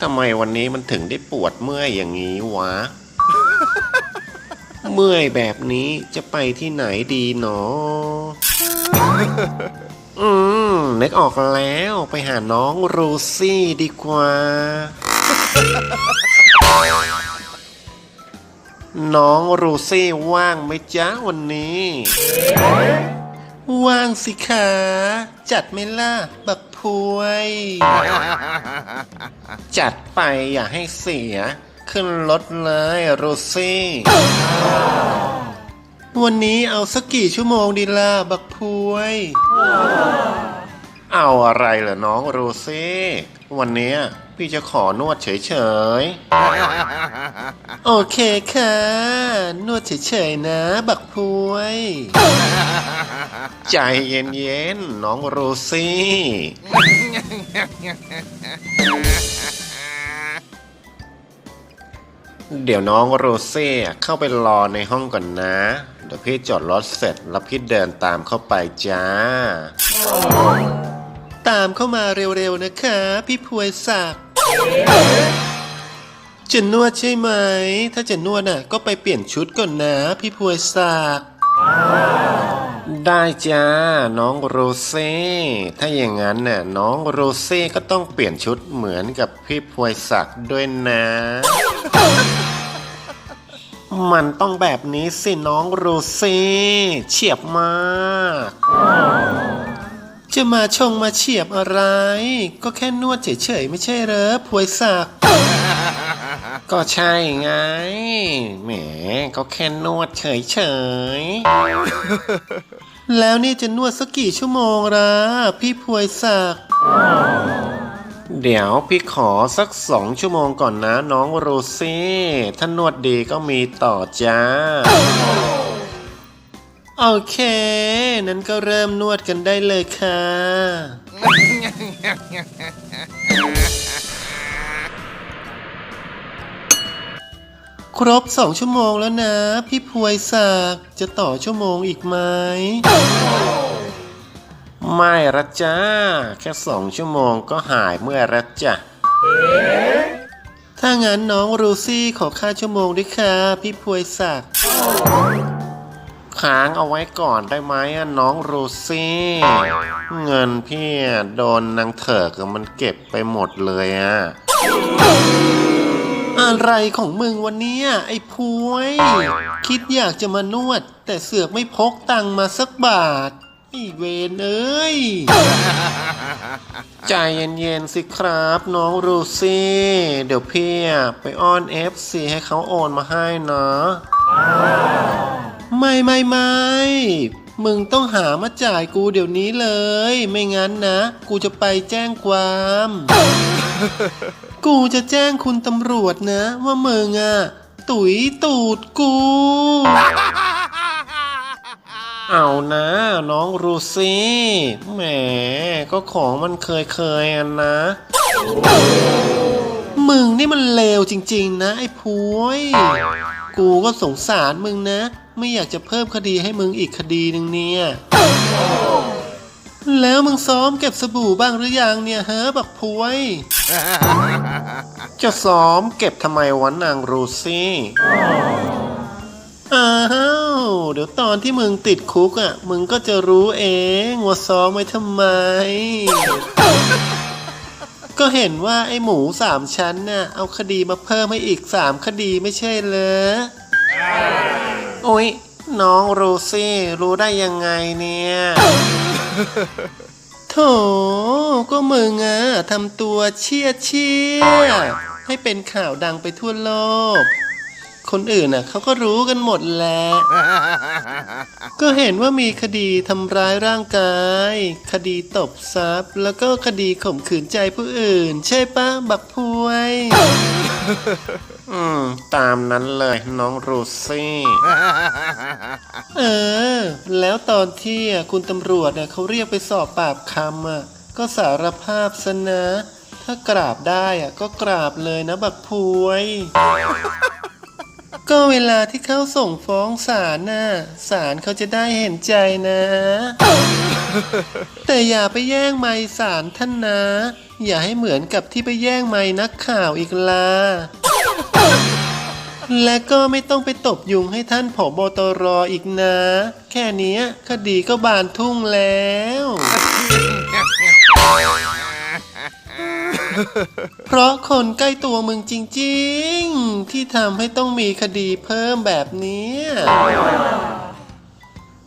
ทำไมวันนี้มันถึงได้ปวดเมื่อยอย่างนี้วะ เมื่อยแบบนี้จะไปที่ไหนดีเนาะอืมนึกออกแล้วไปหาน้องโรซี่ดีกว่า น้องโรซี่ว่างไหมจ๊ะวันนี้ ว่างสิคะจัดไหม่ล่ะ บักพวย จัดไปอย่าให้เสีย ขึ้นรถเลยโรซี่ วันนี้เอาสักกี่ชั่วโมงดีล่ะ บักพวย เอาอะไรเหรอน้องโรซี่ วันเนี้ย พี่จะขอนวดเฉยๆ โอเคค่ะ นวดเฉยๆนะ บักพวย ใจเย็นๆ น้องโรซี่ เดี๋ยวน้องโรเซ่เข้าไปรอในห้องก่อนนะ เดี๋ยวพี่จอดรถเสร็จแล้วพี่เดินตามเข้าไปจ้าตามเข้ามาเร็วๆนะคะ พี่พวยศักดิ์ จะนวดใช่ไหม ถ้าจะนวดน่ะ ก็ไปเปลี่ยนชุดก่อนนะ พี่พวยศักดิ์ได้จ้า น้องโรเซ่ ถ้าอย่างนั้นน่ะ น้องโรเซ่ก็ต้องเปลี่ยนชุดเหมือนกับพี่พวยศักดิ์ด้วยนะ มันต้องแบบนี้สิ น้องโรเซ่ เฉียบมาก จะมาชงมาเฉียบอะไร ก็แค่นวดเฉยๆไม่ใช่เหรอพวยศักดิ์ก็ใช่ไง แหม ก็แค่นวดเฉยๆ แล้วนี่จะนวดสักกี่ชั่วโมงละพี่พวยศักดิ์เดี๋ยวพี่ขอสักสองชั่วโมงก่อนนะน้องโรซี่ถ้านวดดีก็มีต่อจ้า โอเค นั้นก็เริ่มนวดกันได้เลยค่ะ ครบสองชั่วโมงแล้วนะ พี่พวยศักดิ์จะต่อชั่วโมงอีกไหม ไม่ละจ้า แค่สองชั่วโมงก็หายเมื่อละจ้ะถ้างั้นน้องรูซี่ขอค่าชั่วโมงด้วยค่ะ พี่พวยศักดิ์ ค้างเอาไว้ก่อนได้ไหมน้องรูซี่ เงินพี่โดนนางเถิกอะมันเก็บไปหมดเลยอะอะไรของมึงวันนี้ไอ้พวย คิดอยากจะมานวด แต่เสือกไม่พกตังมาสักบาทไอ้เวนเอ้ย ใจเย็นๆสิครับ น้องรูซี่ เดี๋ยวพี่ไปอ้อน FC ให้เขาโอนมาให้นะ ไม่ไม่ไม่มึงต้องหามาจ่ายกูเดี๋ยวนี้เลย ไม่งั้นนะ กูจะไปแจ้งความ กูจะแจ้งคุณตำรวจนะ ว่ามึงอะตุ๋ยตูดกู เอานะ น้องรูซี่แหมก็ของมันเคยเคยๆอันนะ มึงนี่มันเลวจริง ๆ นะ ไอ้พวย กูก็สงสารมึงนะ ไม่อยากจะเพิ่มคดีให้มึงอีกคดีหนึ่งเนี่ย แล้วมึงซ้อมเก็บสบู่บ้างหรือยังเนี่ยเฮ้บักพวย จะซ้อมเก็บทำไมวะนางรูซี่อ้าวเดี๋ยวตอนที่มึงติดคุกอะ มึงก็จะรู้เองว่าซ้อมไว้ทำไม ก็เห็นว่าไอ้หมูสามชั้นน่ะเอาคดีมาเพิ่มให้อีกสามคดีไม่ใช่เหรอ อ้ยน้องโรซี่รู้ได้ยังไงเนี่ยโถก็มึงอะทำตัวเชี่ยเชี่ยให้เป็นข่าวดังไปทั่วโลก คนอื่นน่ะเขาก็รู้กันหมดแหละก็เห็นว่ามีคดีทำร้ายร่างกาย คดีตบทรัพย์ แล้วก็คดีข่มขืนใจผู้อื่น ใช่ปะบักพวย อืม ตามนั้นเลยน้องรูซี่ เออ แล้วตอนที่อะคุณตำรวจเนี่ยเขาเรียกไปสอบปากคำอะ ก็สารภาพซะนะ ถ้ากราบได้อะ ก็กราบเลยนะบักพวย ก็เวลาที่เขาส่งฟ้องศาลน่ะศาลเขาจะได้เห็นใจนะ แต่อย่าไปแย่งไม้สารท่านนะ อย่าให้เหมือนกับที่ไปแย่งไม้นักข่าวอีกละ และก็ไม่ต้องไปตบยุงให้ท่านผอบตรอีกนะ แค่เนี้ยคดีก็บานทุ่งแล้ว เพราะคนใกล้ตัวมึงจริงๆ ที่ทำให้ต้องมีคดีเพิ่มแบบเนี้ย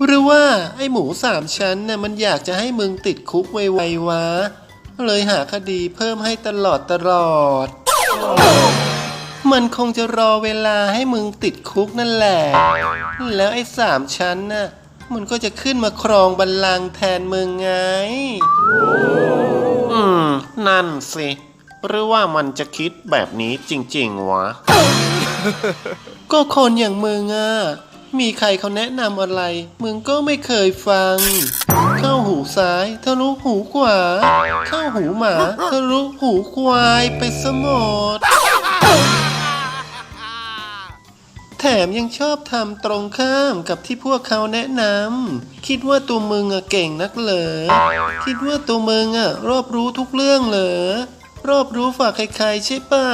หรือว่าไอ้หมูสามชั้นน่ะมันอยากจะให้มึงติดคุกไวๆวะ เลยหาคดีเพิ่มให้ตลอดตลอด มันคงจะรอเวลาให้มึงติดคุกนั่นแหละ แล้วไอ้สามชั้นน่ะ มันก็จะขึ้นมาครองบัลลังก์แทนมึงไง อืม นั่นสิ หรือว่ามันจะคิดแบบนี้จริง ๆ วะ ก็คนอย่างมึงอะ มีใครเขาแนะนำอะไร มึงก็ไม่เคยฟัง เข้าหูซ้ายทะลุหูขวา เข้าหูหมาทะลุหูควายไปสมดแถมยังชอบทำตรงข้ามกับที่พวกเขาแนะนำคิดว่าตัวมึงอะเก่งนักเหรอคิดว่าตัวมึงอะรอบรู้ทุกเรื่องเหรอรอบรู้ฝากใครๆใช่เปล่า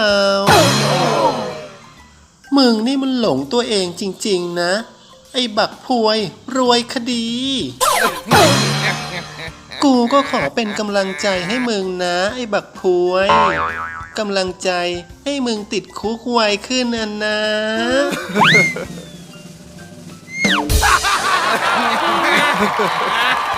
มึงนี่มันหลงตัวเองจริงๆนะ ไอ้บักพวย รวยคดี กูก็ขอเป็นกำลังใจให้มึงนะ ไอ้บักพวย กำลังใจให้มึงติดคุกไวขึ้นนะนะ Ha